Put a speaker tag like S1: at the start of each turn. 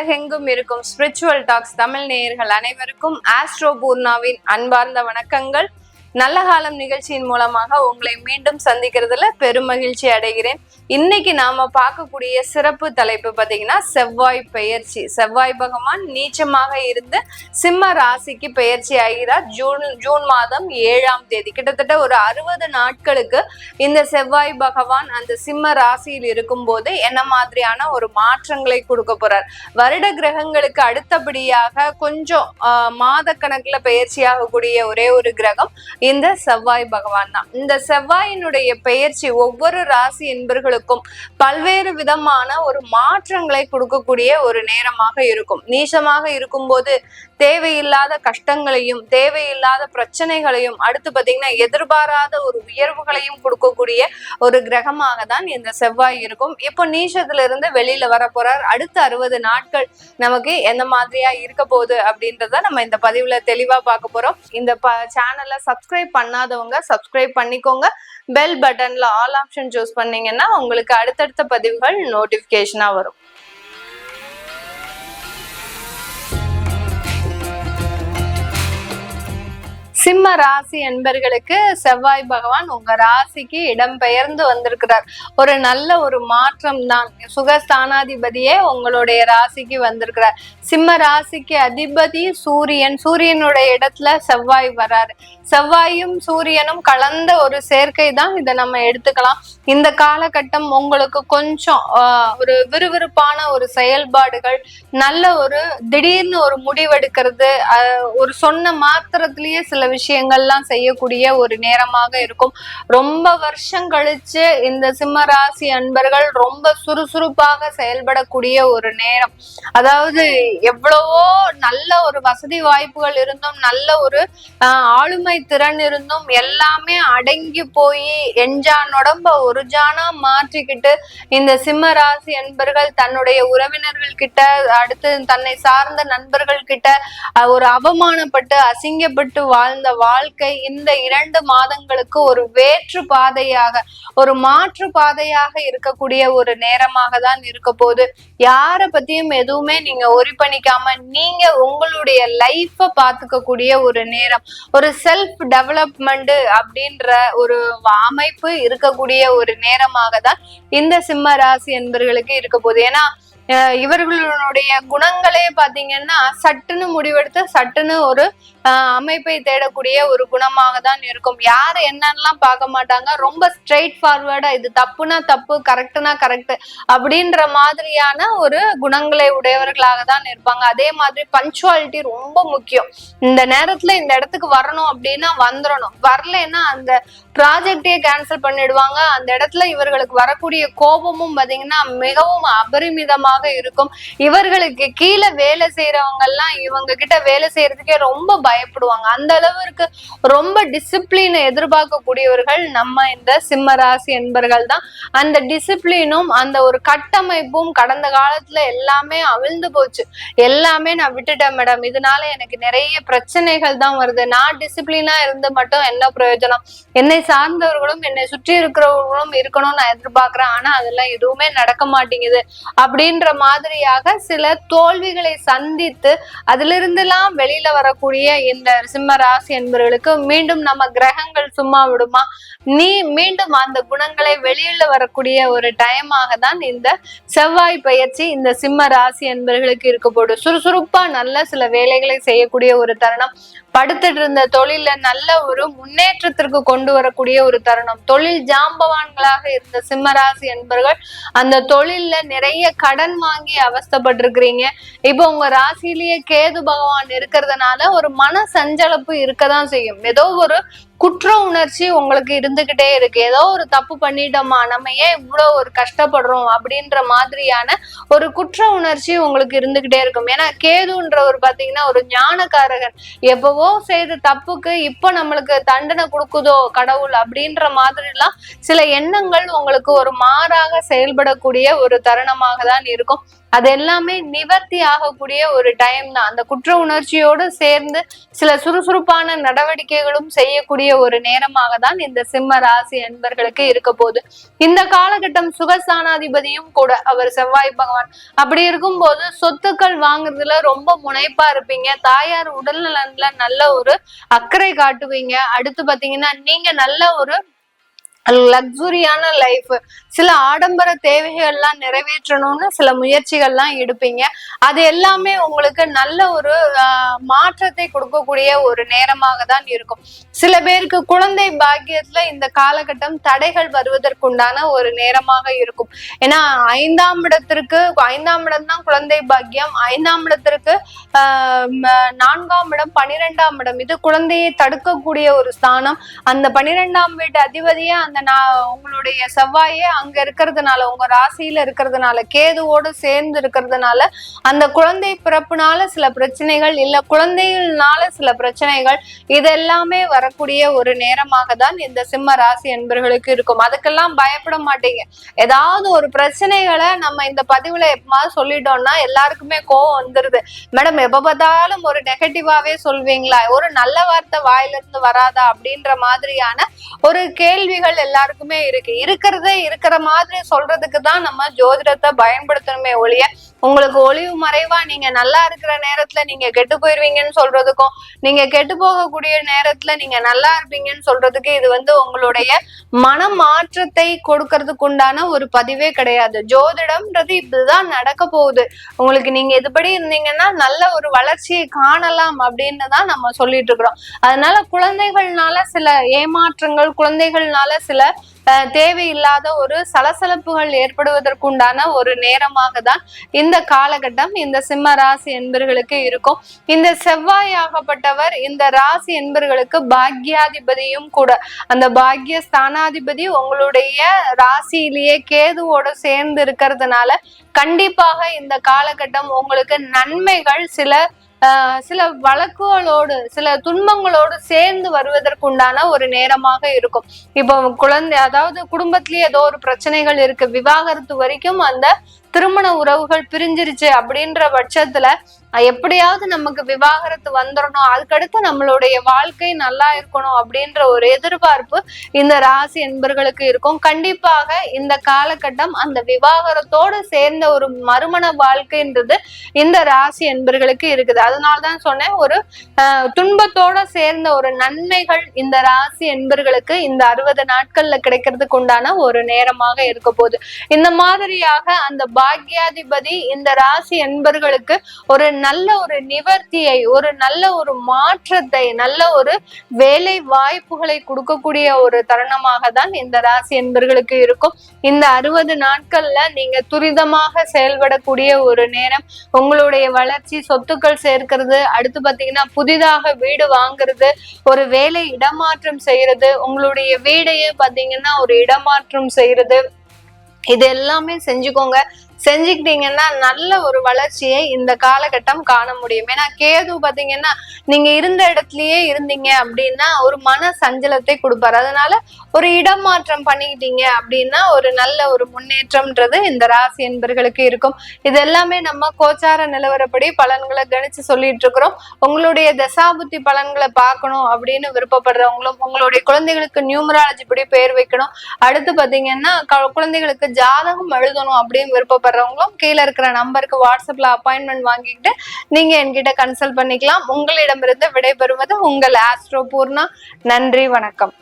S1: உலகெங்கும் இருக்கும் spiritual tax Tamil நேயர்கள் அனைவருக்கும் ஆஸ்ட்ரோ பூர்ணாவின் அன்பார்ந்த வணக்கங்கள். நல்ல காலம் நிகழ்ச்சியின் மூலமாக உங்களை மீண்டும் சந்திக்கிறதுல பெருமகிழ்ச்சி அடைகிறேன். இன்னைக்கு நாம பார்க்கக்கூடிய சிறப்பு தலைப்பு பார்த்தீங்கன்னா செவ்வாய் பெயர்ச்சி. செவ்வாய் பகவான் நீச்சமாக இருந்து சிம்ம ராசிக்கு பெயர்ச்சி ஆகிறார். ஜூன் ஜூன் மாதம் ஏழாம் தேதி. கிட்டத்தட்ட ஒரு அறுபது நாட்களுக்கு இந்த செவ்வாய் பகவான் அந்த சிம்ம ராசியில் இருக்கும் போது என்ன மாதிரியான ஒரு மாற்றங்களை கொடுக்க போறார். வருட கிரகங்களுக்கு அடுத்தபடியாக கொஞ்சம் ஆஹ், மாத கணக்குல பெயர்ச்சி ஆகக்கூடிய ஒரே ஒரு கிரகம் இந்த செவ்வாய் பகவான் தான். இந்த செவ்வாயினுடைய பெயர்ச்சி ஒவ்வொரு ராசி என்பர்களுக்கும் பல்வேறு விதமான ஒரு மாற்றங்களை கொடுக்கக்கூடிய ஒரு நேரமாக இருக்கும். நீசமாக இருக்கும்போது தேவையில்லாத கஷ்டங்களையும் தேவையில்லாத பிரச்சனைகளையும் அடுத்து பாத்தீங்கன்னா எதிர்பாராத ஒரு உயர்வுகளையும் கொடுக்கக்கூடிய ஒரு கிரகமாக தான் இந்த செவ்வாய் இருக்கும். இப்போ நீச்சத்துல இருந்து வெளியில வர போறார் அடுத்த அறுபது நாட்கள் நமக்கு எந்த மாதிரியா இருக்க போகுது அப்படின்றத நம்ம இந்த பதிவுல தெளிவா பார்க்க போறோம். இந்த சேனலை சப்ஸ்கிரைப் பண்ணாதவங்க சப்ஸ்கிரைப் பண்ணிக்கோங்க. பெல் பட்டன்ல ஆல் ஆப்ஷன் சூஸ் பண்ணீங்கன்னா உங்களுக்கு அடுத்தடுத்த பதிவுகள் நோட்டிபிகேஷனா வரும். சிம்ம ராசி என்பர்களுக்கு செவ்வாய் பகவான் உங்க ராசிக்கு இடம் பெயர்ந்து வந்திருக்கிறார். ஒரு நல்ல ஒரு மாற்றம் தான் சுகஸ்தானாதிபதியே உங்களுடைய ராசிக்கு வந்திருக்கிறார். சிம்ம ராசிக்கு அதிபதி சூரியன். சூரியனுடைய இடத்துல செவ்வாய் வராரு. செவ்வாயும் சூரியனும் கலந்த ஒரு சேர்க்கை தான் இதை நம்ம எடுத்துக்கலாம். இந்த காலகட்டம் உங்களுக்கு கொஞ்சம் ஆஹ், ஒரு விறுவிறுப்பான ஒரு செயல்பாடுகள் நல்ல ஒரு திடீர்னு ஒரு முடிவெடுக்கிறது ஆஹ், ஒரு சொன்ன மாத்திரத்திலேயே சில விஷயங்கள்லாம் செய்யக்கூடிய ஒரு நேரமாக இருக்கும். ரொம்ப வருஷம் கழிச்சு இந்த சிம்ம ராசி அன்பர்கள் ரொம்ப சுறுசுறுப்பாக செயல்படக்கூடிய ஒரு நேரம். அதாவது எவ்வளவோ நல்ல ஒரு வசதி வாய்ப்புகள் இருந்தும் நல்ல ஒரு ஆளுமை திறன் இருந்தும் எல்லாமே அடங்கி போய் எஞ்சான் உடம்ப ஒரு ஜானா மாற்றிக்கிட்டு இந்த சிம்ம ராசி அன்பர்கள் தன்னுடைய உறவினர்கள் கிட்ட அடுத்து தன்னை சார்ந்த நண்பர்கள் கிட்ட ஒரு அவமானப்பட்டு அசிங்கப்பட்டு வாழ்ந்த வாழ்க்கை இந்த இரண்டு மாதங்களுக்கு ஒரு வேற்று பாதையாக ஒரு மாற்று பாதையாக இருக்கக்கூடிய ஒரு நேரமாக தான் இருக்க போகுது. யார பத்தியும் எதுவுமே நீங்க ஒரி பண்ணிக்காம நீங்க உங்களுடைய லைஃப பாத்துக்கக்கூடிய ஒரு நேரம் ஒரு செல்ஃப் டெவலப்மெண்ட் அப்படின்ற ஒரு அமைப்பு இருக்கக்கூடிய ஒரு நேரமாக தான் இந்த சிம்ம ராசி என்பர்களுக்கு இருக்க போகுது. ஏன்னா இவர்களுடைய குணங்களே பாத்தீங்கன்னா சட்டுன்னு முடிவெடுத்து சட்டுன்னு ஒரு அமைப்பை தேடக்கூடிய ஒரு குணமாக தான் இருக்கும். யார் என்னன்னெலாம் பார்க்க மாட்டாங்க? ரொம்ப ஸ்ட்ரெயிட் ஃபார்வர்டா இது தப்புனா தப்பு கரெக்டுனா கரெக்ட் அப்படின்ற மாதிரியான ஒரு குணங்களை உடையவர்களாக தான் இருப்பாங்க. அதே மாதிரி பஞ்சுவாலிட்டி ரொம்ப முக்கியம். இந்த நேரத்துல இந்த இடத்துக்கு வரணும் அப்படின்னா வந்துடணும் வரலன்னா அந்த ப்ராஜெக்டே கேன்சல் பண்ணிடுவாங்க. அந்த இடத்துல இவர்களுக்கு வரக்கூடிய கோபமும் பாத்தீங்கன்னா மிகவும் அபரிமிதமாக இருக்கும். இவர்களுக்கு கீழே வேலை செய்யறவங்க எல்லாம் இவங்க கிட்ட வேலை செய்யறதுக்கே ரொம்ப பயப்படுவாங்க. அந்த அளவிற்கு ரொம்ப டிசிப்ளினை எதிர்பார்க்கக்கூடியவர்கள் நம்ம இந்த சிம்ம ராசி என்பர்கள் தான். அந்த டிசிப்ளினும் அந்த ஒரு கட்டமைப்பும் கடந்த காலத்துல எல்லாமே அவிழ்ந்து போச்சு. எல்லாமே நான் விட்டுட்டேன் மேடம் இதனால எனக்கு நிறைய பிரச்சனைகள் தான் வருது. நான் டிசிப்ளினா இருந்து மட்டும் என்ன பிரயோஜனம்? என்னை சார்ந்தவர்களும் என்னை சுற்றி இருக்கிறவர்களும் இருக்கணும்னு நான் எதிர்பார்க்கிறேன். ஆனா அதெல்லாம் எதுவுமே நடக்க மாட்டேங்குது. அப்படின்ற மாதிரியாக சில தோல்விகளை சந்தித்து அதிலிருந்தெல்லாம் வெளியில வரக்கூடிய இந்த சிம்ம ராசி என்பவர்களுக்கு மீண்டும் நம்ம கிரகங்கள் சும்மா விடுமா? நீ மீண்டும் அந்த குணங்களை வெளியில வரக்கூடிய ஒரு டைமாக தான் இந்த செவ்வாய் பயிற்சி இந்த சிம்ம ராசி என்பவர்களுக்கு இருக்க போடும் சுறுசுறுப்பா நல்ல சில வேலைகளை செய்யக்கூடிய ஒரு தருணம். படுத்துட்டு இருந்த தொழில நல்ல ஒரு முன்னேற்றத்திற்கு கொண்டு வரக்கூடிய ஒரு தருணம். தொழில் ஜாம்பவான்களாக இருந்த சிம்மராசி என்பர்கள் அந்த தொழில்ல நிறைய கடன் வாங்கி அவஸ்தைப்பட்டிருக்கிறீங்க. இப்போ உங்க ராசியிலேயே கேது பகவான் இருக்கிறதுனால ஒரு மன சஞ்சலப்பு இருக்கதான் செய்யும். ஏதோ ஒரு குற்ற உணர்ச்சி உங்களுக்கு இருந்துகிட்டே இருக்கு. ஏதோ ஒரு தப்பு பண்ணிட்டோமா? நம்ம ஏன் இவ்வளோ ஒரு கஷ்டப்படுறோம்? அப்படின்ற மாதிரியான ஒரு குற்ற உணர்ச்சி உங்களுக்கு இருந்துகிட்டே இருக்கும். ஏன்னா கேதுன்றவர் பாத்தீங்கன்னா ஒரு ஞானக்காரகன். எப்பவோ செய்த தப்புக்கு இப்போ நம்மளுக்கு தண்டனை கொடுக்குதோ கடவுள்? அப்படின்ற மாதிரிலாம் சில எண்ணங்கள் உங்களுக்கு ஒரு மாறாக செயல்படக்கூடிய ஒரு தருணமாக தான் இருக்கும். அது எல்லாமே நிவர்த்தி ஆகக்கூடிய ஒரு டைம் தான். அந்த குற்ற உணர்ச்சியோடு சேர்ந்து சில சுறுசுறுப்பான நடவடிக்கைகளும் செய்யக்கூடிய கூடிய ஒரு நேரமாக தான் இந்த சிம்ம ராசி அன்பர்களுக்கு இருக்க போகுது. இந்த காலகட்டம் சுகஸ்தானாதிபதியும் கூட அவர் செவ்வாய் பகவான். அப்படி இருக்கும் போது சொத்துக்கள் வாங்குறதுல ரொம்ப முனைப்பா இருப்பீங்க. தாயார் உடல் நலன்ல நல்ல ஒரு அக்கறை காட்டுவீங்க. அடுத்து பாத்தீங்கன்னா நீங்க நல்ல ஒரு லக்ஸுரியான லைஃப் சில ஆடம்பர தேவைகள்லாம் நிறைவேற்றணும்னு சில முயற்சிகள்லாம் எடுப்பீங்க. அது எல்லாமே உங்களுக்கு நல்ல ஒரு மாற்றத்தை கொடுக்கக்கூடிய ஒரு நேரமாக தான் இருக்கும். சில பேருக்கு குழந்தை பாக்கியத்துல இந்த காலகட்டம் தடைகள் வருவதற்குண்டான ஒரு நேரமாக இருக்கும். ஏன்னா ஐந்தாம் இடத்திற்கு ஐந்தாம் இடம் தான் குழந்தை பாக்கியம். ஐந்தாம் இடத்திற்கு நான்காம் இடம் பனிரெண்டாம் இடம். இது குழந்தையை தடுக்கக்கூடிய ஒரு ஸ்தானம். அந்த பனிரெண்டாம் வீட்டு அதிபதியே அந்த நான் உங்களுடைய செவ்வாயே அங்க இருக்கிறதுனால உங்க ராசியில இருக்கிறதுனால கேதுவோடு சேர்ந்து இருக்கிறதுனால அந்த குழந்தை பிறப்புனால சில பிரச்சனைகள் இல்ல குழந்தைகள்னால சில பிரச்சனைகள் இதெல்லாமே வரக்கூடிய ஒரு நேரமாக தான் இந்த சிம்ம ராசி என்பர்களுக்கு இருக்கும். அதுக்கெல்லாம் பயப்பட மாட்டீங்க. ஏதாவது ஒரு பிரச்சனைகளை நம்ம இந்த பதிவுல எப்பமாவது சொல்லிட்டோம்னா எல்லாருக்குமே கோவம் வந்துருது. மேடம் எப்ப பார்த்தாலும் ஒரு நெகட்டிவாவே சொல்வீங்களா? ஒரு நல்ல வார்த்தை வாயில இருந்து வராதா? அப்படின்ற மாதிரியான ஒரு கேள்விகள் எல்லாருக்குமே இருக்கு. இருக்கிறதே இருக்கிற மாதிரி சொல்றதுக்கு தான் நம்ம ஜோதிடத்தை பயன்படுத்தணுமே ஒழிய உங்களுக்கு ஒளிவு மறைவா நீங்க நல்லா இருக்கிற நேரத்துல நீங்க கெட்டு போயிருவீங்கன்னு சொல்றதுக்கும் நீங்க கெட்டு போகக்கூடிய நேரத்துல நீங்க நல்லா இருப்பீங்கன்னு சொல்றதுக்கு இது வந்து உங்களுடைய மன மாற்றத்தை கொடுக்கறதுக்கு உண்டான ஒரு பதிவே கிடையாது. ஜோதிடம்ன்றது இப்படிதான் நடக்க போகுது. உங்களுக்கு நீங்க இதுபடி இருந்தீங்கன்னா நல்ல ஒரு வளர்ச்சியை காணலாம் அப்படின்னு தான் நம்ம சொல்லிட்டு இருக்கிறோம். அதனால குழந்தைகள்னால சில ஏமாற்றங்கள் குழந்தைகள்னால சில தேவையில்லாத ஒரு சலசலப்புகள் ஏற்படுவதற்குண்டான ஒரு நேரமாக தான் இந்த காலகட்டம் இந்த சிம்ம ராசி என்பர்களுக்கு இருக்கும். இந்த செவ்வாய் ஆகப்பட்டவர் இந்த ராசி என்பர்களுக்கு பாக்யாதிபதியும் கூட. அந்த பாக்ய ஸ்தானாதிபதி உங்களுடைய ராசியிலேயே கேதுவோட சேர்ந்து இருக்கிறதுனால கண்டிப்பாக இந்த காலகட்டம் உங்களுக்கு நன்மைகள் சில சில வழக்குகளோடு சில துன்பங்களோடு சேர்ந்து வருவதற்குண்டான ஒரு நேரமாக இருக்கும். இப்போ குழந்தை அதாவது குடும்பத்திலேயே ஏதோ ஒரு பிரச்சனைகள் இருக்கு. விவாகரத்து வரைக்கும் அந்த திருமண உறவுகள் பிரிஞ்சிருச்சு அப்படின்ற பட்சத்துல எப்படியாவது நமக்கு விவாகரத்து வந்துடணும் அதுக்கடுத்து நம்மளுடைய வாழ்க்கை நல்லா இருக்கணும் அப்படின்ற ஒரு எதிர்பார்ப்பு இந்த ராசி என்பர்களுக்கு இருக்கும். கண்டிப்பாக இந்த காலகட்டம் அந்த விவாகரத்தோடு சேர்ந்த ஒரு மறுமண வாழ்க்கைன்றது இந்த ராசி என்பர்களுக்கு இருக்குது. அதனாலதான் சொன்னேன் ஒரு துன்பத்தோட சேர்ந்த ஒரு நன்மைகள் இந்த ராசி என்பர்களுக்கு இந்த அறுபது நாட்கள்ல கிடைக்கிறதுக்கு உண்டான ஒரு நேரமாக இருக்க போகுது. இந்த மாதிரியாக அந்த பாக்யாதிபதி இந்த ராசி என்பர்களுக்கு ஒரு நல்ல ஒரு நிவர்த்தியை ஒரு நல்ல ஒரு மாற்றத்தை நல்ல ஒரு வேலை வாய்ப்புகளை கொடுக்கக்கூடிய ஒரு தருணமாக தான் இந்த ராசி என்பர்களுக்கு இருக்கும். இந்த அறுபது நாட்கள்ல நீங்க துரிதமாக செயல்படக்கூடிய ஒரு நேரம் உங்களுடைய வளர்ச்சி சொத்துக்கள் சேர்க்கிறது அடுத்து பாத்தீங்கன்னா புதிதாக வீடு வாங்குறது ஒரு வேலை இடமாற்றம் செய்யறது உங்களுடைய வீடையே பாத்தீங்கன்னா ஒரு இடமாற்றம் செய்யறது இது எல்லாமே செஞ்சுக்கோங்க. செஞ்சுக்கிட்டீங்கன்னா நல்ல ஒரு வளர்ச்சியை இந்த காலகட்டம் காண முடியும். ஏன்னா கேது பாத்தீங்கன்னா நீங்க இருந்த இடத்துலயே இருந்தீங்க அப்படின்னா ஒரு மன சஞ்சலத்தை கொடுப்பாரு. அதனால ஒரு இடமாற்றம் பண்ணிக்கிட்டீங்க அப்படின்னா ஒரு நல்ல ஒரு முன்னேற்றம்ன்றது இந்த ராசி என்பர்களுக்கு இருக்கும். இது எல்லாமே நம்ம கோச்சார நிலவரப்படி பலன்களை கணிச்சு சொல்லிட்டு இருக்கிறோம். உங்களுடைய தசாபுத்தி பலன்களை பார்க்கணும் அப்படின்னு விருப்பப்படுறவங்களும் உங்களுடைய குழந்தைகளுக்கு நியூமராலஜி படி பெயர் வைக்கணும். அடுத்து பாத்தீங்கன்னா குழந்தைகளுக்கு ஜாதகம் எழுதணும் அப்படின்னு விருப்பப்படுற தேவைப்படுறவங்களும் கீழே இருக்கிற நம்பருக்கு வாட்ஸ்அப்ல அப்பாயின்மெண்ட் வாங்கிக்கிட்டு நீங்க என்கிட்ட கன்சல்ட் பண்ணிக்கலாம். உங்களிடமிருந்து விடைபெறுவது உங்கள் ஆஸ்ட்ரோ பூர்ணா. நன்றி வணக்கம்.